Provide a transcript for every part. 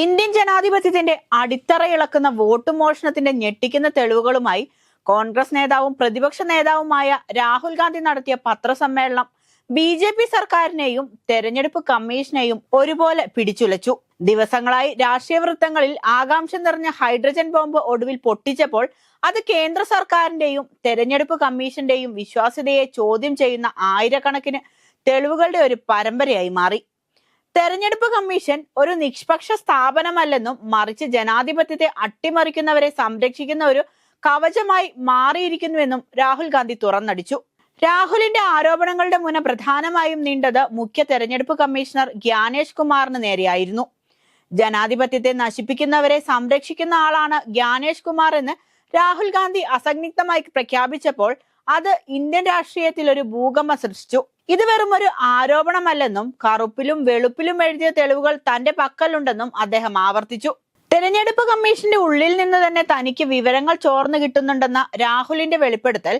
Indian ജനാധിപത്യത്തിന്റെ അടിത്തറ ഇളക്കുന്ന vote മോഷണത്തിന്റെ ഞെട്ടിക്കുന്ന തെളിവുകളുമായി കോൺഗ്രസ് നേതാവും പ്രതിപക്ഷ നേതാവുമായ രാഹുൽ ഗാന്ധി നടത്തിയ പത്രസമ്മേളനം ബി ജെ പി സർക്കാരിനെയും തെരഞ്ഞെടുപ്പ് കമ്മീഷനെയും ഒരുപോലെ പിടിച്ചുലച്ചു. ദിവസങ്ങളായി രാഷ്ട്രീയ വൃത്തങ്ങളിൽ ആകാംക്ഷ നിറഞ്ഞ ഹൈഡ്രജൻ ബോംബ് ഒടുവിൽ പൊട്ടിച്ചപ്പോൾ അത് കേന്ദ്ര സർക്കാരിന്റെയും തെരഞ്ഞെടുപ്പ് കമ്മീഷന്റെയും വിശ്വാസ്യതയെ ചോദ്യം ചെയ്യുന്ന ആയിരക്കണക്കിന് തെളിവുകളുടെ ഒരു പരമ്പരയായി മാറി. തെരഞ്ഞെടുപ്പ് കമ്മീഷൻ ഒരു നിഷ്പക്ഷ സ്ഥാപനമല്ലെന്നും മറിച്ച് ജനാധിപത്യത്തെ അട്ടിമറിക്കുന്നവരെ സംരക്ഷിക്കുന്ന ഒരു കവചമായി മാറിയിരിക്കുന്നുവെന്നും രാഹുൽ ഗാന്ധി തുറന്നടിച്ചു. രാഹുലിന്റെ ആരോപണങ്ങളുടെ മുന പ്രധാനമായും നീണ്ടത് മുഖ്യ തെരഞ്ഞെടുപ്പ് കമ്മീഷണർ ഗ്യാനേഷ് കുമാറിന് നേരെയായിരുന്നു. ജനാധിപത്യത്തെ നശിപ്പിക്കുന്നവരെ സംരക്ഷിക്കുന്ന ആളാണ് ഗ്യാനേഷ് കുമാർ എന്ന് രാഹുൽ ഗാന്ധി അസന്നിഗ്ധമായി പ്രഖ്യാപിച്ചപ്പോൾ അത് ഇന്ത്യൻ രാഷ്ട്രീയത്തിൽ ഒരു ഭൂകമ്പം സൃഷ്ടിച്ചു. ഇത് വെറും ഒരു ആരോപണമല്ലെന്നും കറുപ്പിലും വെളുപ്പിലും എഴുതിയ തെളിവുകൾ തന്റെ പക്കലുണ്ടെന്നും അദ്ദേഹം ആവർത്തിച്ചു. തെരഞ്ഞെടുപ്പ് കമ്മീഷന്റെ ഉള്ളിൽ നിന്ന് തന്നെ തനിക്ക് വിവരങ്ങൾ ചോർന്നു കിട്ടുന്നുണ്ടെന്ന രാഹുലിന്റെ വെളിപ്പെടുത്തൽ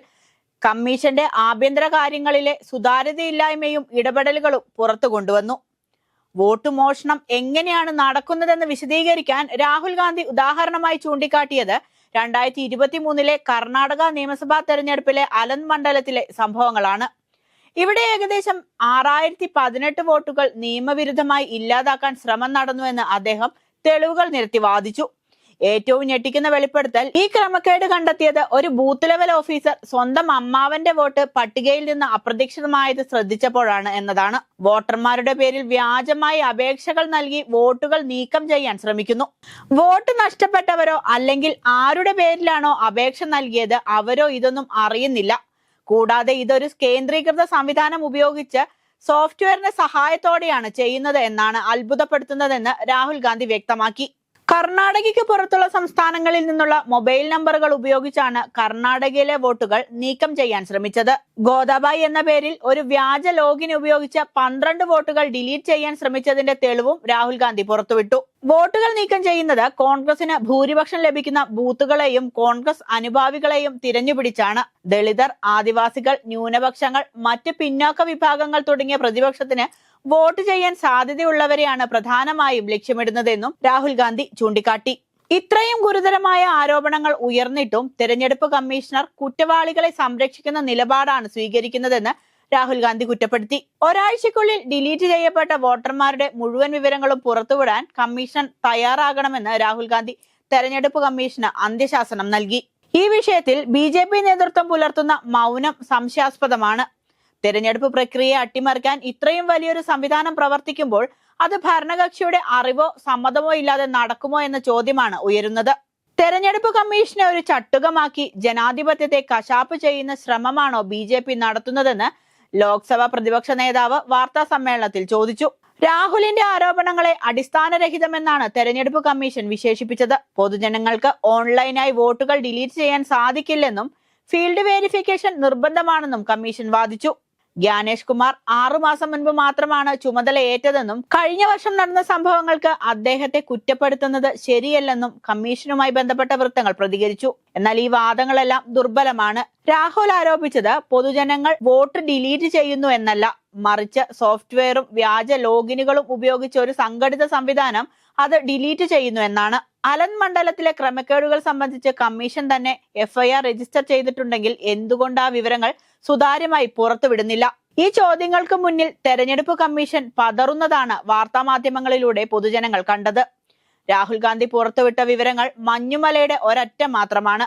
കമ്മീഷന്റെ ആഭ്യന്തര കാര്യങ്ങളിലെ സുതാര്യതയില്ലായ്മയും ഇടപെടലുകളും പുറത്തു കൊണ്ടുവന്നു. വോട്ട് മോഷണം എങ്ങനെയാണ് നടക്കുന്നതെന്ന് വിശദീകരിക്കാൻ രാഹുൽ ഗാന്ധി ഉദാഹരണമായി ചൂണ്ടിക്കാട്ടിയത് രണ്ടായിരത്തി ഇരുപത്തി മൂന്നിലെ കർണാടക നിയമസഭാ തെരഞ്ഞെടുപ്പിലെ അലൻ മണ്ഡലത്തിലെ സംഭവങ്ങളാണ്. ഇവിടെ ഏകദേശം ആറായിരത്തി പതിനെട്ട് വോട്ടുകൾ നിയമവിരുദ്ധമായി ഇല്ലാതാക്കാൻ ശ്രമം നടന്നുവെന്ന് അദ്ദേഹം തെളിവുകൾ നിരത്തി വാദിച്ചു. ഏറ്റവും ഞെട്ടിക്കുന്ന വെളിപ്പെടുത്തൽ. ഈ ക്രമക്കേട് കണ്ടെത്തിയത് ഒരു ബൂത്ത് ലെവൽ ഓഫീസർ സ്വന്തം അമ്മാവന്റെ വോട്ട് പട്ടികയിൽ നിന്ന് അപ്രതീക്ഷിതമായത് ശ്രദ്ധിച്ചപ്പോഴാണ് എന്നതാണ്. വോട്ടർമാരുടെ പേരിൽ വ്യാജമായി അപേക്ഷകൾ നൽകി വോട്ടുകൾ നീക്കം ചെയ്യാൻ ശ്രമിക്കുന്നു. വോട്ട് നഷ്ടപ്പെട്ടവരോ അല്ലെങ്കിൽ ആരുടെ പേരിലാണോ അപേക്ഷ നൽകിയത് അവരോ ഇതൊന്നും അറിയുന്നില്ല. കൂടാതെ ഇതൊരു കേന്ദ്രീകൃത സംവിധാനം ഉപയോഗിച്ച് സോഫ്റ്റ്വെയറിന്റെ സഹായത്തോടെയാണ് ചെയ്യുന്നത് എന്നാണ് അത്ഭുതപ്പെടുത്തുന്നതെന്ന് രാഹുൽ ഗാന്ധി വ്യക്തമാക്കി. കർണാടകയ്ക്ക് പുറത്തുള്ള സംസ്ഥാനങ്ങളിൽ നിന്നുള്ള മൊബൈൽ നമ്പറുകൾ ഉപയോഗിച്ചാണ് കർണാടകയിലെ വോട്ടുകൾ നീക്കം ചെയ്യാൻ ശ്രമിച്ചത്. ഗോദാബായി എന്ന പേരിൽ ഒരു വ്യാജ ലോഗിൻ ഉപയോഗിച്ച് പന്ത്രണ്ട് വോട്ടുകൾ ഡിലീറ്റ് ചെയ്യാൻ ശ്രമിച്ചതിന്റെ തെളിവും രാഹുൽ ഗാന്ധി പുറത്തുവിട്ടു. വോട്ടുകൾ നീക്കം ചെയ്യുന്നത് കോൺഗ്രസിന് ഭൂരിപക്ഷം ലഭിക്കുന്ന ബൂത്തുകളെയും കോൺഗ്രസ് അനുഭാവികളെയും തിരഞ്ഞുപിടിച്ചാണ്. ദളിതർ ആദിവാസികൾ ന്യൂനപക്ഷങ്ങൾ മറ്റ് പിന്നോക്ക വിഭാഗങ്ങൾ തുടങ്ങിയ പ്രതിപക്ഷത്തിന് വോട്ട് ചെയ്യാൻ സാധ്യതയുള്ളവരെയാണ് പ്രധാനമായും ലക്ഷ്യമിടുന്നതെന്നും രാഹുൽ ഗാന്ധി ചൂണ്ടിക്കാട്ടി. ഇത്രയും ഗുരുതരമായ ആരോപണങ്ങൾ ഉയർന്നിട്ടും തെരഞ്ഞെടുപ്പ് കമ്മീഷണർ കുറ്റവാളികളെ സംരക്ഷിക്കുന്ന നിലപാടാണ് സ്വീകരിക്കുന്നതെന്ന് രാഹുൽ ഗാന്ധി കുറ്റപ്പെടുത്തി. ഒരാഴ്ചക്കുള്ളിൽ ഡിലീറ്റ് ചെയ്യപ്പെട്ട വോട്ടർമാരുടെ മുഴുവൻ വിവരങ്ങളും പുറത്തുവിടാൻ കമ്മീഷൻ തയ്യാറാകണമെന്ന് രാഹുൽ ഗാന്ധി തെരഞ്ഞെടുപ്പ് കമ്മീഷന് അന്ത്യശാസനം നൽകി. ഈ വിഷയത്തിൽ ബി നേതൃത്വം പുലർത്തുന്ന മൗനം സംശയാസ്പദമാണ്. തെരഞ്ഞെടുപ്പ് പ്രക്രിയയെ അട്ടിമറിക്കാൻ ഇത്രയും വലിയൊരു സംവിധാനം പ്രവർത്തിക്കുമ്പോൾ അത് ഭരണകക്ഷിയുടെ അറിവോ സമ്മതമോ ഇല്ലാതെ നടക്കുമോ എന്ന ചോദ്യമാണ് ഉയരുന്നത്. തെരഞ്ഞെടുപ്പ് കമ്മീഷനെ ഒരു ചട്ടുകമാക്കി ജനാധിപത്യത്തെ കശാപ്പ് ചെയ്യുന്ന ശ്രമമാണോ ബി ജെ പി നടത്തുന്നതെന്ന് ലോക്സഭാ പ്രതിപക്ഷ നേതാവ് വാർത്താ സമ്മേളനത്തിൽ ചോദിച്ചു. രാഹുലിന്റെ ആരോപണങ്ങളെ അടിസ്ഥാനരഹിതമെന്നാണ് തെരഞ്ഞെടുപ്പ് കമ്മീഷൻ വിശേഷിപ്പിച്ചത്. പൊതുജനങ്ങൾക്ക് ഓൺലൈനായി വോട്ടുകൾ ഡിലീറ്റ് ചെയ്യാൻ സാധിക്കില്ലെന്നും ഫീൽഡ് വെരിഫിക്കേഷൻ നിർബന്ധമാണെന്നും കമ്മീഷൻ വാദിച്ചു. ഗ്യാനേഷ് കുമാർ ആറുമാസം മുൻപ് മാത്രമാണ് ചുമതല ഏറ്റതെന്നും കഴിഞ്ഞ വർഷം നടന്ന സംഭവങ്ങൾക്ക് അദ്ദേഹത്തെ കുറ്റപ്പെടുത്തുന്നത് ശരിയല്ലെന്നും കമ്മീഷനുമായി ബന്ധപ്പെട്ട വൃത്തങ്ങൾ പ്രതികരിച്ചു. എന്നാൽ ഈ വാദങ്ങളെല്ലാം ദുർബലമാണ്. രാഹുൽ ആരോപിച്ചത് പൊതുജനങ്ങൾ വോട്ട് ഡിലീറ്റ് ചെയ്യുന്നു എന്നല്ല. മറിച്ച് സോഫ്റ്റ്വെയറും വ്യാജ ലോഗിനുകളും ഉപയോഗിച്ച ഒരു സംഘടിത സംവിധാനം അത് ഡിലീറ്റ് ചെയ്യുന്നു എന്നാണ്. അലൻ മണ്ഡലത്തിലെ ക്രമക്കേടുകൾ സംബന്ധിച്ച് കമ്മീഷൻ തന്നെ എഫ്ഐആർ രജിസ്റ്റർ ചെയ്തിട്ടുണ്ടെങ്കിൽ എന്തുകൊണ്ട് ആ വിവരങ്ങൾ സുതാര്യമായി പുറത്തുവിടുന്നില്ല? ഈ ചോദ്യങ്ങൾക്ക് മുന്നിൽ തെരഞ്ഞെടുപ്പ് കമ്മീഷൻ പതറുന്നതാണ് വാർത്താമാധ്യമങ്ങളിലൂടെ പൊതുജനങ്ങൾ കണ്ടത്. രാഹുൽ ഗാന്ധി പുറത്തുവിട്ട വിവരങ്ങൾ മഞ്ഞുമലയുടെ ഒരറ്റം മാത്രമാണ്.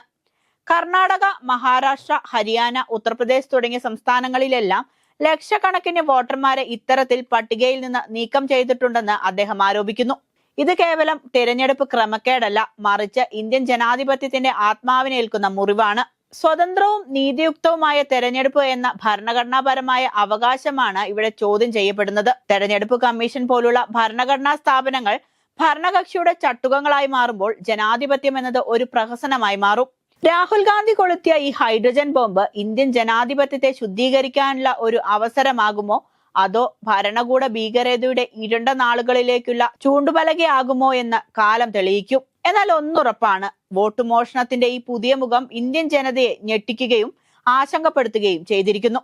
കർണാടക മഹാരാഷ്ട്ര ഹരിയാന ഉത്തർപ്രദേശ് തുടങ്ങിയ സംസ്ഥാനങ്ങളിലെല്ലാം ലക്ഷക്കണക്കിന് വോട്ടർമാരെ ഇത്തരത്തിൽ പട്ടികയിൽ നിന്ന് നീക്കം ചെയ്തിട്ടുണ്ടെന്ന് അദ്ദേഹം ആരോപിക്കുന്നു. ഇത് കേവലം തിരഞ്ഞെടുപ്പ് ക്രമക്കേടല്ല. മറിച്ച് ഇന്ത്യൻ ജനാധിപത്യത്തിന്റെ ആത്മാവിനേൽക്കുന്ന മുറിവാണ്. സ്വതന്ത്രവും നീതിയുക്തവുമായ തെരഞ്ഞെടുപ്പ് എന്ന ഭരണഘടനാപരമായ അവകാശമാണ് ഇവിടെ ചോദ്യം ചെയ്യപ്പെടുന്നത്. തെരഞ്ഞെടുപ്പ് കമ്മീഷൻ പോലുള്ള ഭരണഘടനാ സ്ഥാപനങ്ങൾ ഭരണകക്ഷിയുടെ ചട്ടുകങ്ങളായി മാറുമ്പോൾ ജനാധിപത്യം എന്നത് ഒരു പ്രഹസനമായി മാറും. രാഹുൽ ഗാന്ധി കൊളുത്തിയ ഈ ഹൈഡ്രജൻ ബോംബ് ഇന്ത്യൻ ജനാധിപത്യത്തെ ശുദ്ധീകരിക്കാനുള്ള ഒരു അവസരമാകുമോ? അതോ ഭരണകൂട ഭീകരതയുടെ ഇരുണ്ട നാളുകളിലേക്കുള്ള ചൂണ്ടുപലകയാകുമോ എന്ന് കാലം തെളിയിക്കും. എന്നാൽ ഒന്നുറപ്പാണ് വോട്ട് മോഷണത്തിന്റെ ഈ പുതിയ മുഖം ഇന്ത്യൻ ജനതയെ ഞെട്ടിക്കുകയും ആശങ്കപ്പെടുത്തുകയും ചെയ്തിരിക്കുന്നു.